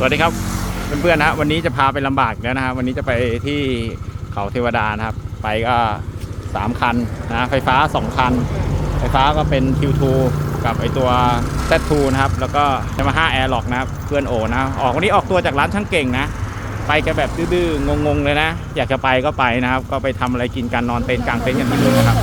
สวัสดีครับเพื่อนๆนะวันนี้จะพาไปลำบากอีกแล้วนะครับวันนี้จะไปที่เขาเทวดานะครับ ไปก็3คันนะไฟฟ้า2คัน ไฟฟ้าก็เป็น Q2 กับไอตัว Z2 นะครับ แล้วก็จะมา5 Airlock นะครับเพื่อนโอนะออกวันนี้ออกตัวจากร้านช่างเก่งนะ ไปกันแบบดื้อๆงงๆเลยนะ อยากจะไปก็ไปนะครับ ก็ไปทำอะไรกินกันนอนเต็นท์กลางเต็นท์กันที่นู่นนะครับ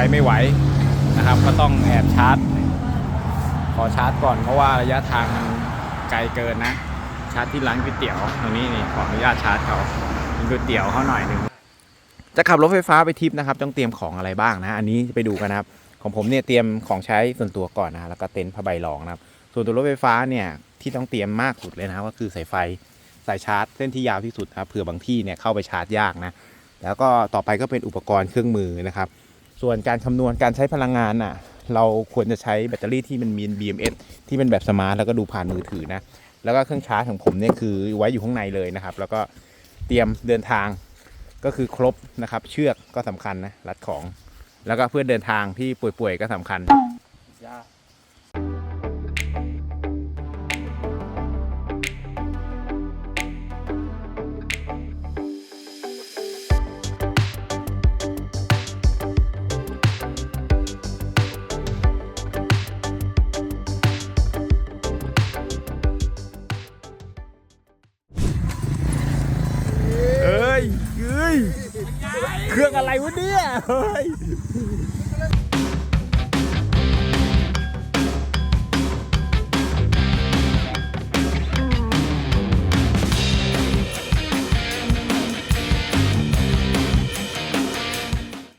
ไปไม่ไหวนะครับ ก็ต้องแอบชาร์จ ขอชาร์จก่อนเพราะว่าระยะทางไกลเกินนะ ชาร์จที่ร้านก๋วยเตี๋ยวตรงนี้นี่ขออนุญาตชาร์จเขากินก๋วยเตี๋ยวเขาหน่อยหนึ่งจะขับรถไฟฟ้าไปทริปนะครับ ต้องเตรียมของอะไรบ้างนะอันนี้ไปดูกันนะครับ ของผมเนี่ยเตรียมของใช้ส่วนตัวก่อนนะแล้วก็เต็นท์ผ้าใบรองนะครับ ส่วนตัวรถไฟฟ้าเนี่ยที่ต้องเตรียมมากสุดเลยนะก็คือสายไฟสายชาร์จ เส้นที่ยาวที่สุดนะครับเผื่อบางที่เนี่ยเข้าไปชาร์จยากนะแล้วก็ต่อไปก็เป็นอุปกรณ์เครื่องมือนะครับ ส่วนการคำนวณการใช้พลังงานน่ะ เราควรจะใช้แบตเตอรี่ที่มันมี BMS ที่เป็นแบบสมาร์ทแล้วก็ดูผ่านมือถือนะ แล้วก็เครื่องชาร์จของผมเนี่ยคือไว้อยู่ข้างในเลยนะครับ แล้วก็เตรียมเดินทางก็คือครบนะครับ เชือกก็สำคัญนะรัดของ แล้วก็เพื่อนเดินทางที่ป่วยๆก็สำคัญ เครื่องอะไรวะเนี่ยเฮ้ย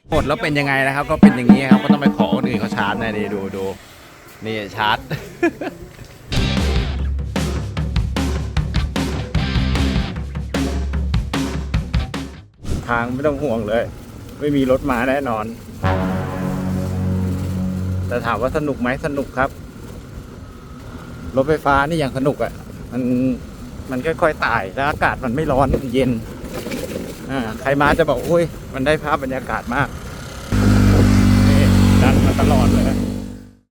หมดแล้วเป็นยังไงนะครับ ก็เป็นอย่างนี้ครับ ก็ต้องไปขอคนอื่นเขาชาร์จนะนี่ดูดูนี่ชาร์จ ทางไม่ต้องห่วงเลย ไม่มีรถมาแน่นอน แต่ถามว่าสนุกไหมสนุกครับ รถไฟฟ้านี่อย่างสนุกอะ่ะ มันมันค่อยๆไต่แล้วอากาศมันไม่ร้อนเย็นอ่าใครมาจะบอกโอ้ย มันได้ภาพบรรยากาศมากนี่ดันมาตลอดเลย